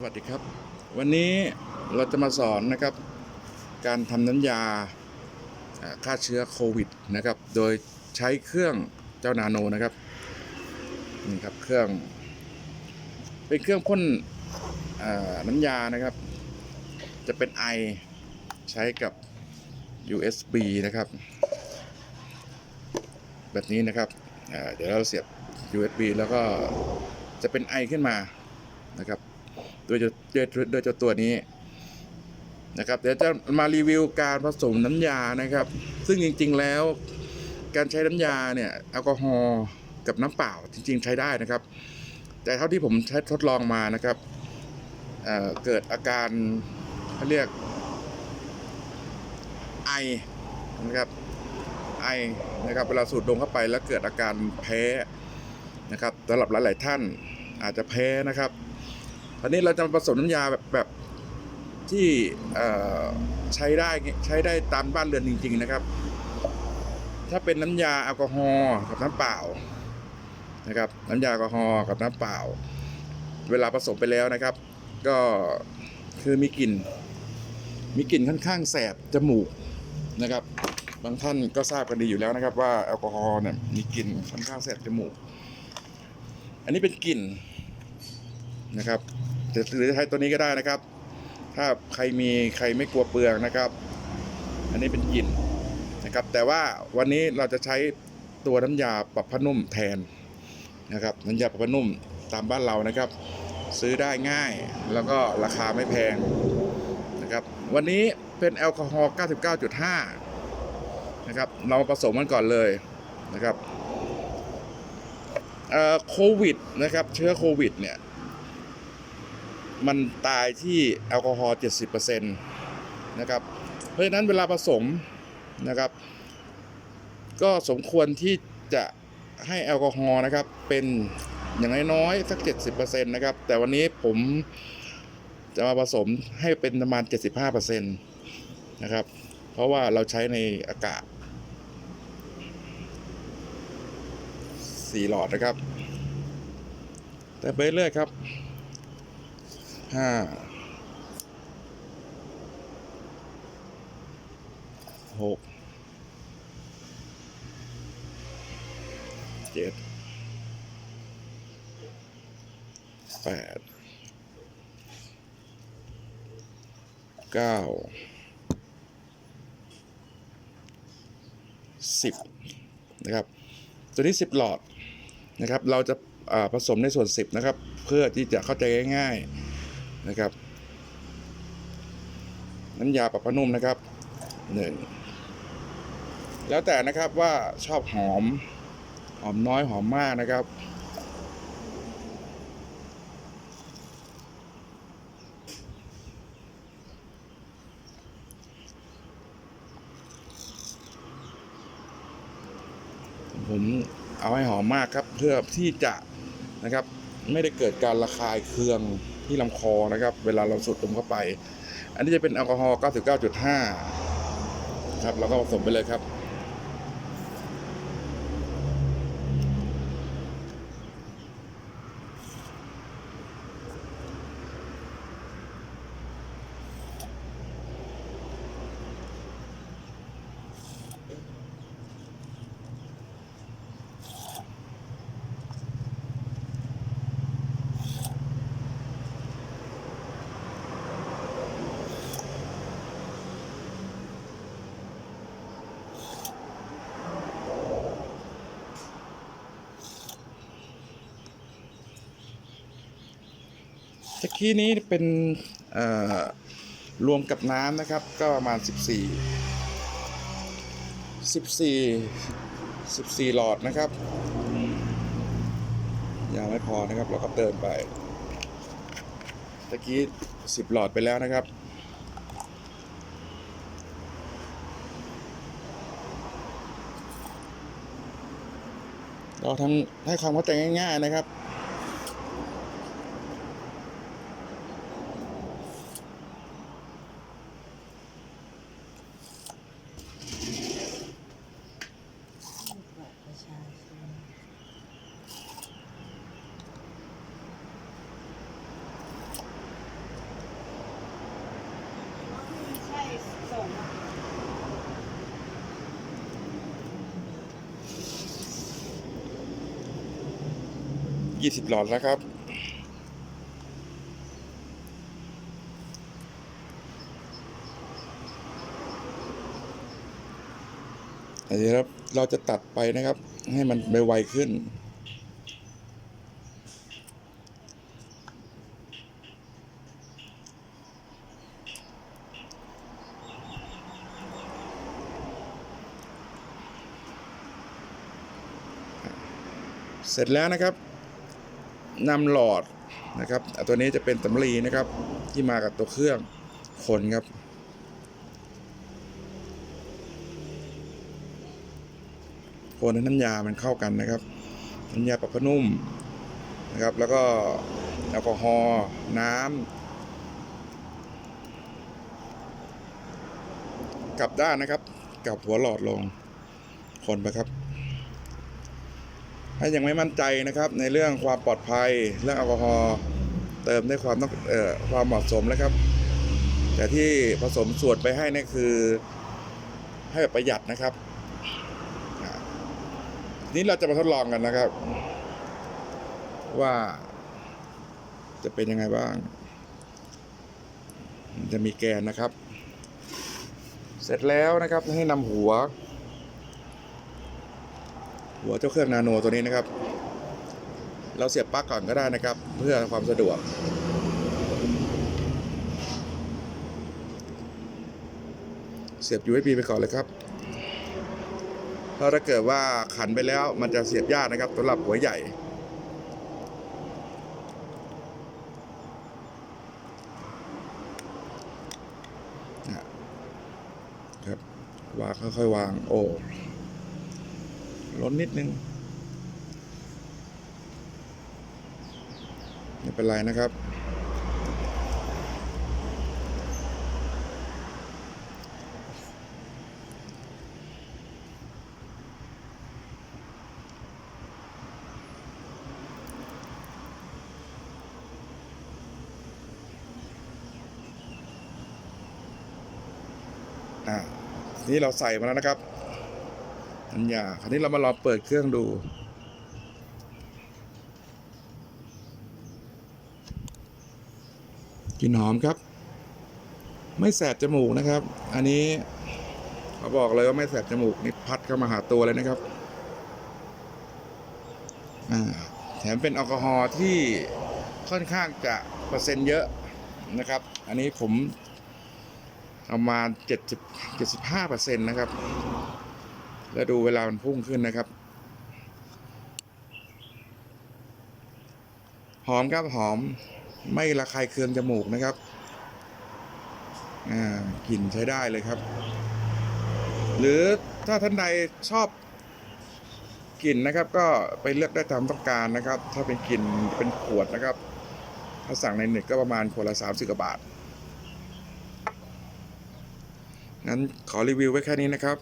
สวัสดีครับ วันนี้เราจะมาสอนนะครับ การทำน้ำยาฆ่าเชื้อโควิดนะครับ โดยใช้เครื่องเจ้านาโนนะครับนี่ครับเครื่องเป็นเครื่องพ่นน้ำยานะครับ จะเป็นไอใช้กับ USB นะครับ แบบนี้นะครับเดี๋ยวเราเสียบ USB แล้วก็จะเป็นไอขึ้นมา โดยจะโดยเจ้าตัวนี้นะครับเดี๋ยวจะมารีวิวการผสมน้ำยานะครับ ซึ่งจริงๆแล้วการใช้น้ำยาเนี่ยแอลกอฮอล์กับน้ำเปล่าจริง ๆ ใช้ได้นะครับ แต่เท่าที่ผมใช้ทดลองมานะครับเเกิดอาการเขาเรียกไอนะครับไอนะครับเวลาสูดดมเข้าไปแล้วเกิดอาการแพ้นะครับสำหรับหลาย ๆ ท่านอาจจะแพ้นะครับ อันนี้เราจะมาผสมน้ำยาแบบแบบที่ใช้ได้ใช้ได้ตามบ้านเรือนจริง ๆ นะครับ ถ้าเป็นน้ำยาแอลกอฮอล์กับน้ำเปล่านะครับ น้ำยาแอลกอฮอล์กับน้ำเปล่า เวลาผสมไปแล้วนะครับ ก็คือมีกลิ่น มีกลิ่นค่อนข้างแสบจมูกนะครับ บางท่านก็ทราบกันดีอยู่แล้วนะครับ ว่าแอลกอฮอล์เนี่ยมีกลิ่นค่อนข้างแสบจมูก อันนี้เป็นกลิ่นนะครับ หรือใช้ตัวนี้ก็ได้นะครับ ถ้าใครมีใครไม่กลัวเปลืองนะครับ อันนี้เป็นกลิ่นนะครับ แต่ว่าวันนี้เราจะใช้ตัวน้ำยาปรับผ้านุ่มแทนนะครับน้ำยาปรับผ้านุ่มตามบ้านเรานะครับ ซื้อได้ง่ายแล้วก็ราคาไม่แพงนะครับ วันนี้เป็นแอลกอฮอล์99.5 นะครับ เราาผสมกันก่อนเลยนะครับโควิดนะครับ เชื้อโควิดเนี่ย มันตายที่แอลกอฮอล์70%นะครับ เพราะฉะนั้นเวลาผสมนะครับ ก็สมควรที่จะให้แอลกอฮอล์นะครับเป็นอย่างน้อยๆสัก 70%นะครับ แต่วันนี้ผมจะมาผสมให้เป็นประมาณ 75%นะครับ เพราะว่าเราใช้ในอากาศ4หลอดนะครับ แต่ไปเรื่อยครับ ห้าหกเจ็ดแปดเก้าสิบนะครับ ตัวนี้สิบหลอดนะครับ เราจะผสมในส่วนสิบนะครับ เพื่อที่จะเข้าใจง่ายๆ นะครับ น้ำยาปรับผ้านุ่มนะครับหนึ่งแล้วแต่นะครับว่าชอบหอมหอมน้อยหอมมากนะครับ ผมเอาให้หอมมากครับเพื่อที่จะนะครับไม่ได้เกิดการระคายเคือง ที่ลำคอนะครับ เวลาเราสูดดมเข้าไป อันนี้จะเป็นแอลกอฮอล์ 99.5 ครับ เราก็ผสมไปเลยครับะกี้นี้เป็นรวมกับน้ำนะครับ ก็ประมาณ 14 14 14 หลอดนะครับยังไม่พอนะครับ เราก็เติมไปตะกี้ 10 หลอดไปแล้วนะครับเราทำให้ความเข้าใจง่าย ๆ นะครับ บัตรประชาชน น ยี่สิบหลอดแล้วครับอันนี้ครับเราจะตัดไปนะครับ ให้มันไปไวขึ้น เสร็จแล้วนะครับ นำหลอดนะครับตัวนี้จะเป็นสำลีนะครับ ที่มากับตัวเครื่องคนครับ คนน้ำยามันเข้ากันนะครับน้ำยาปรับผ้านุ่มนะครับ แล้วก็แอลกอฮอล์น้ำกลับด้านนะครับ กลับหัวหลอดลง คนไปครับ ถ้ายังไม่มั่นใจนะครับ ในเรื่องความปลอดภัย เรื่องแอลกอฮอล์เติมด้วยความต้องเอ่อความเหมาะสมแล้วครับ แต่ที่ผสมส่วนไปให้นี่คือให้แบบประหยัดนะครับนี้เราจะมาทดลองกันนะครับ ว่าจะเป็นยังไงบ้าง จะมีแกนนะครับ เสร็จแล้วนะครับให้นำหัว หัวเจ้าเครื่องนาโนตัวนี้นะครับ เราเสียบปลั๊กก่อนก็ได้นะครับ เพื่อความสะดวก เสียบ USB ไปก่อนเลยครับเพราะถ้าเกิดว่าขันไปแล้วมันจะเสียบยากนะครับสำหรับหัวใหญ่ครับวางค่อยๆวาง โอ้ ล้นนิดนึงไม่เป็นไรนะครับ อ่านี้เราใส่มาแล้วนะครับ อันยาคราวนี้เรามาลองเปิดเครื่องดูกลิ่นหอมครับ ไม่แสบจมูกนะครับ อันนี้เขาบอกเลยว่าไม่แสบจมูกนี่พัดเข้ามาหาตัวเลยนะครับแถมเป็นแอลกอฮอล์ที่ค่อนข้างจะเปอร์เซ็นต์เยอะนะครับ อันนี้ผมประมาณเจ็ดสิบเจ็ดสิบห้าเปอร์เซ็นต์นะครับ แล้วดูเวลามันพุ่งขึ้นนะครับ หอมครับหอมไม่ระคายเคืองจมูกนะครับอ่ากลิ่นใช้ได้เลยครับ หรือถ้าท่านใดชอบกลิ่นนะครับก็ไปเลือกได้ตามต้องการนะครับ ถ้าเป็นกลิ่นเป็นขวดนะครับ ถ้าสั่งในเน็ตก็ประมาณขวดละสามสิบกว่าบาท งั้นขอรีวิวไว้แค่นี้นะครับ